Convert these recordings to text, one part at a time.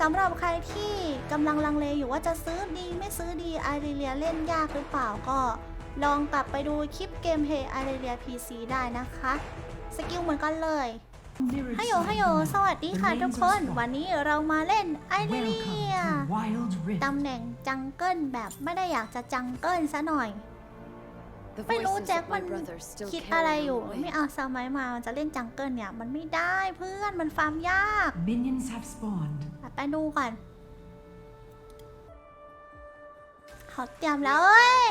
สำหรับใครที่กำลังลังเลอยู่ว่าจะซื้อดีไม่ซื้อดีไอเรียเล่นยากหรือเปล่าก็ลองกลับไปดูคลิปเกมเพย์ไอเรีย PC ได้นะคะ สกิลเหมือนกันเลยฮัลโหลฮัลโหลสวัสดีค่ะทุกคน วันนี้เรามาเล่นไอเรีย Wild Rift. ตำแหน่งจังเกิลแบบไม่ได้อยากจะจังเกิลซะหน่อย The ไม่รู้ voices แจ็ค of มั my น brother still คิดอะไร carry อยู่ on ไม่ away. เอาสมัยมามันจะเล่นจังเกิลเนี่ย มันไม่ได้เพื่อนมันฟาร์มยาก Minions have spawned. ไปดูก่อนเขาเตรียมแล้วเอ้ย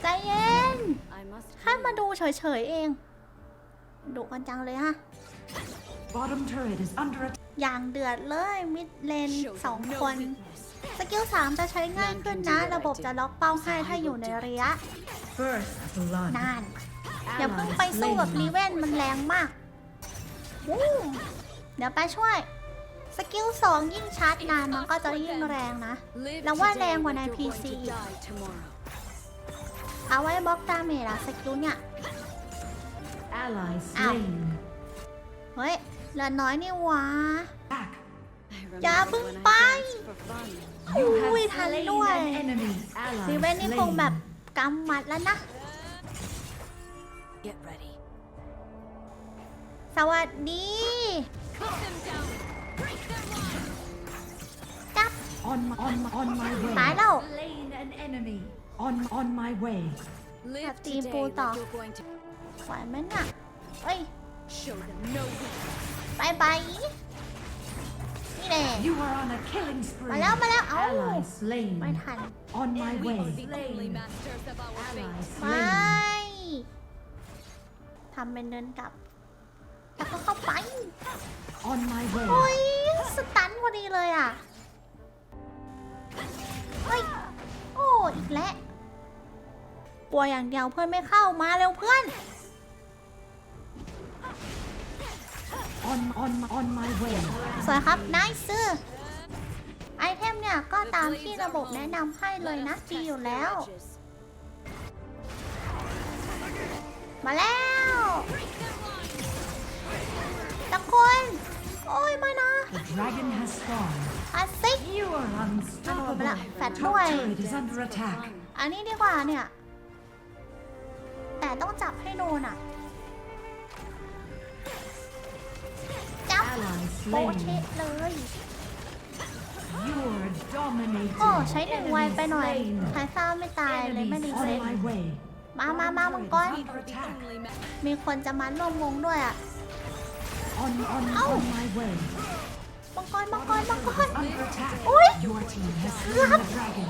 ใจเย็น I must แค่มา heal. ดูเฉยๆเองดุกันจังเลยฮะ Bottom turret is under attack. อย่างเดือดเลยมิดเลน Show สอง them no คน weakness. สกิลสามจะใช้ง่ายขึ้นนะ ระบบจะล็อกเป้าให้ถ้าอยู่ในระยะ First blood. นานอย่าเพิ่งไปสู้กับรีเวนมันแรงมากวู้เดี๋ยวไปช่วย สกิลสองยิ่งชาร์จนานมันก็จะยิ่งแรงนะ Live เราว่า today แรงกว่าใน like you're PC going to die tomorrow. เอาไว้บล็อกดาเมจอะสกิลเนี่ย Ally Ow. slain. เฮ้ยเหลือน้อยนี่หวะ Back. I Dạ, remember bưng when I bay. danced for fun. You Ui, have thằng slain đuôi. an enemy. Ally รีเวนนี่คงแบบ slain. กำหมัดแล้วนะ Get ready. สวัสดี Cut them down. Break their line. จับ On my, on my, on my way. ตายแล้ว Slain an enemy. On on my way. Live Team today Bull like Dog. you're going to ไหวไหมน่ะเอ้ย show them no weakness. บายบายนี่ แน่ You are on a killing spree. มาแล้วมาแล้วเอ้า Ally slain. ไม่ทัน On my We way. are the only masters of our Ally fate. ไม่ slain. ทำเป็นเดินกลับ แล้วก็เข้าไป On my โอ้ way. ยสตันพอดีเลยอะ เฮ้ย โอ้ อีกแล้วกลัวอย่างเดียวเพื่อนไม่เข้ามาเร็วเพื่อน On on on my way. สวยครับนายซื้อไอเทมเนี่ยก็ตามที่ระบบแนะนำให้เลยนะดีอยู่แล้ว Edges. มาแล้วตะคน โอ้ยไม่นะ The dragon has spawned. อาซิก You are กระโดดไป unstoppable. ละแฟด Top ด้วย turret is Dance under for attack. fun. อันนี้ดีกว่าเนี่ย แต่ต้องจับให้โดนอะ Ally โปเช slain. เลย You're dominating. โอ้ ใช้หนึ่งไว Enemy ไปหน่อย slain. หายซ่าไม่ตายเลยไม่ Enemies ดีเลย on my way. มามามามังกร We are the only ma- มีคนจะมาร่วมวงด้วยอะ On on Ow. on my way. มังกรมังกรมังกร Under attack. Ui. Your team has slain the dragon.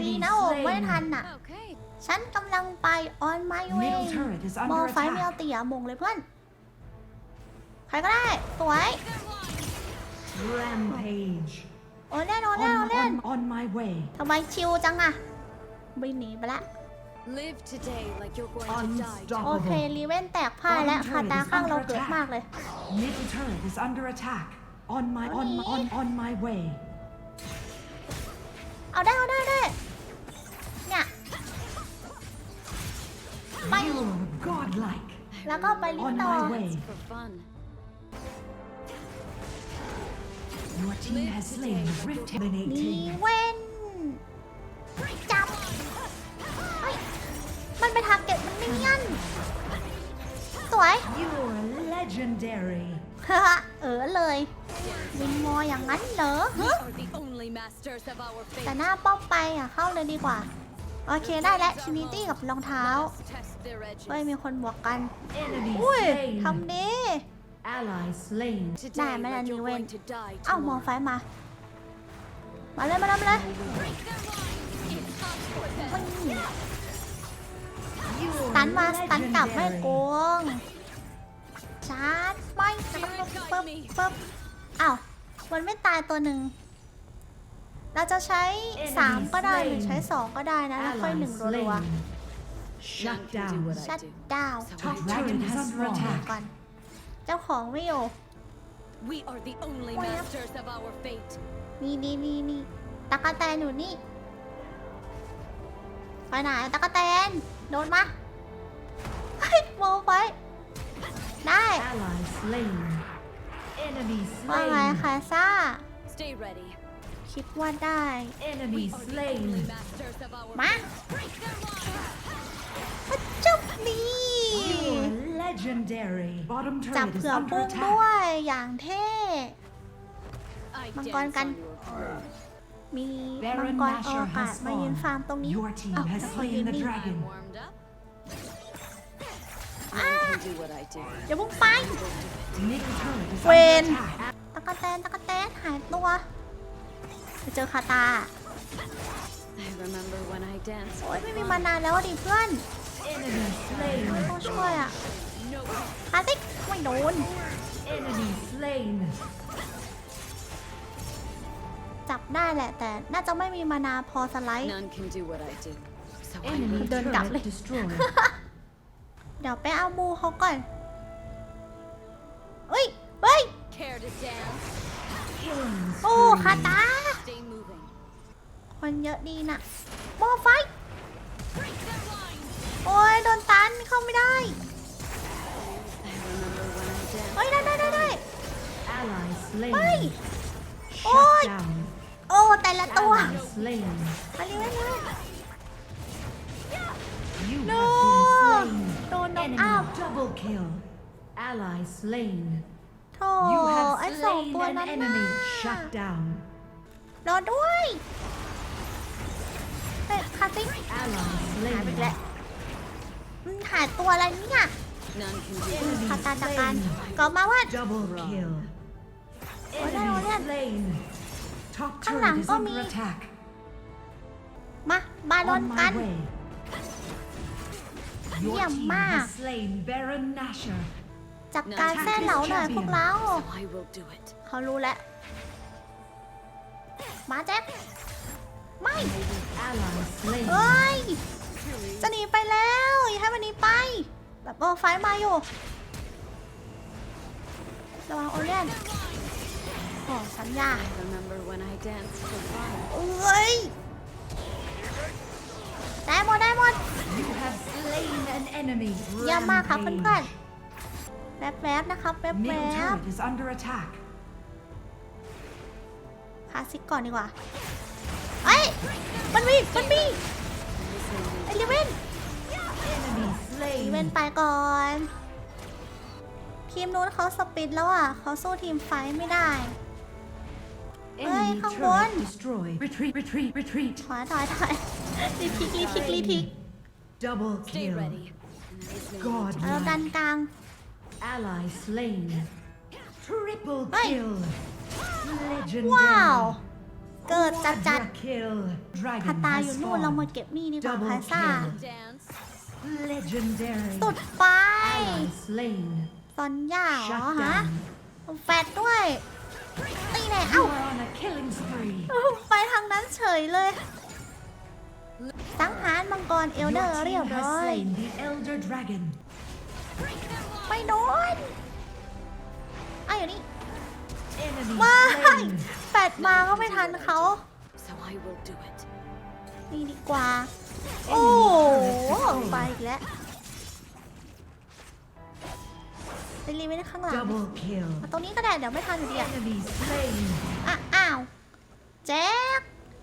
ดี Enemy นะโอ้ไม่ทัน slain. อะ Okay. ฉันกำลังไป on my way Middle turret is มอ under ไฟเมียว attack. เตียมงเลยเพื่อน ใครก็ได้สวย Rampage. โอ้เล่นโอ้ On เล่นโอ้เล่น on on my way. ทำไมชิวจังอะบินหนีไปละ Live today like you're going to die. Unstoppable. โอเครีเว่นแตกพ่ายแล้วคาตาข้างเราเกิดมากเลย Middle turret is under attack. On my on Nani? on on my way. เอาได้เอาได้ได้เนี่ย Bye. You're godlike. แล้วก็ไปลิ้น On ต่อ my way. Dance for fun. Team has slain the rift รี emanating. เว่นจับเฮ้ยมันไปทาร์เก็ตมันไม่ยันสวย You're legendary. เออเลยวินมออย่างนั้นเหรอ We ฮะ are the only masters of our แต่ fate. หน้าป้อมไปอะเข้าเลยดีกว่า โอเคได้แล้วชินิตี้กับรองเท้า Let us test their เฮ้ย edges. มีคนบวกกัน Enemy อุ้ย slain. ทำดี Ally slain. Today Nah, man, like you're you going win. to die เอ้ามอ tomorrow. ไฟมา มาเลยมาเลยมาเลย Break their line. It's up for them. มึง You're สตันมาสตันกลับไม่โก legendary. งชาร์จไม่ปึ๊บปึ๊บปึ๊บอ้าวมันไม่ตายตัวหนึ่งเราจะใช้ 3 ก็ได้หรือใช้ 2 ก็ได้นะแล้วค่อย Ally หนึ่งรัว slain. None Shut can do down. what ๆ I ชัด do. ดาว Top dragon Hmm. has Run spawned. ก่อนเจ้าของไม่อยู่ We are the only Well. masters of our fate. นี่นี่นี่นี่ตะกะแตนอยู่นี่ ไปไหนตะกะแตน โดนมาเฮ้ยโมไฟได้ Ally slain. Enemy ว่าไง slain. คาซ่า Stay ready. คิดว่าได้ Enemy We are the slain. only masters of our มา fate. Break their lines. จุบดี You're legendary. Bottom จับ turret is เผื่อ under ปุ้ง attack. ด้วยอย่างเท่ I Mang dance con on canh. your grave. มีมัง Baron กรอ Nashor วกาศ has มายืน spawned. ฟาร์มตรงนี้ Your team อ้าว has แล้วเขายื slain น the นี่ dragon. I'm warmed up. None can do what I do. อย่าพุ่งไป Middle turret is Quên. under attack. ตะกะแตนตะกะแตนหายตัวไปเจอคาตา I remember when I danced. โอ้ยไม่มีมานานแล้วอะดิเพื่อน Enemy slain. ต้องช่วยอะ No คาติกไม่โดน Enemy slain. จับได้แหละ แต่น่าจะไม่มีมานาพอสไลด์ none can do what I do. So I Enemy will. Đơn cặp turret đi. destroyed. เดี๋ยวไปเอาบูเขาก่อนเฮ้ยเฮ้ย Care to dance? Killing โอ้ spree. คาตา Stay moving. คนเยอะดีน่ะโมไฟ Break their lines. โอ้ยโดนตันเข้าไม่ได้ เฮ้ย Shut down. โอ้ แต่ละตัว Ally slain. มาเร็วเร็ว You No. have been slain. โดนน็อก Enemy อัพ double kill. Ally slain. โธ่ You ไอ้ have สอง slain ตัว an นั้นน่ะ enemy. Shut down. รอด้วยเฮ้ยคาติก Ally หายไปอีก slain. แล้วอืมหายตัวอะไรเนี่ย None can do Enemy คาตาจากการ slain. ก็มาว่า Double kill. Ôi, đây, Enemy ôi, đây. slain. Top ข้าง turret หลัง is ก็ under มี attack. มาบาลอน On กัน my way. Your Dạ team mà. has slain Baron Nashor. จับการแซ่เหลาหน่อยพวกเรา So I will do it. เขารู้แล้ว มาแจ็คไม่ Ally slain. เอ้ย จะหนีไปแล้ว อย่าให้มันหนีไป แบบโอ้ไฟมาอยู่ ระวังโอเลียน โอ้สัญญา I remember when I danced for fun. เอ้ย ได้หมดได้หมด You have slain an enemy. เยี่ยมมากครับเพื่อน Rampage. ๆแวบๆนะครับแว Middle บ turret is under attack. ๆคลาสสิกก่อนดีกว่าเอ้ย มันมี มันมีไอลิเวน Enemy ลิเวน slain. ไปก่อน ทีมนู้นเขาสปิดแล้วอะเขาสู้ทีมไฟท์ไม่ได้ Enemy Ê, không turret muốn. destroyed. Retreat, retreat, retreat. ถอยถอยถอยรีทิกรีทิกรีทิก Double Stay kill. ready. There is no God. need to เออดันกลาง Ally slain. Triple Ê. kill. Legendary. ว้าว เกิดจัดจัด Quadra kill. คา Dragon ตา has อยู่นู่นเรามา spawned. เก็บนี่ดีกว่า Double คาซ่า kill. dance. Legendary. สุดไป Ally slain. ซอนย่าเหรอ Shut ฮะ down. แฟดด้วย ตีแน่ You เอ้า are on a killing spree. ไปทางนั้นเฉยเลย สังหารมังกรเอล Your เดอร์เรียบ team ร้ has อย slain the Elder Dragon. ไปโดนไอ้อยู่นี่ Enemy ว้าย slain. แฟดมาก็ไม่ทันเขา So I will do it. นี่ดีกว่า โอ้โหไปอีกแล้ว ไปรีไว้ข้างหลัง Double kill. มาตรงนี้ก็ได้เดี๋ยวไม่ทันอยู่ดีอะ Enemy slain. อะอ้าวแจ็ค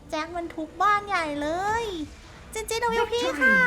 แจ็คมันทุบบ้านใหญ่เลย จินจินเอาพี่ค่ะ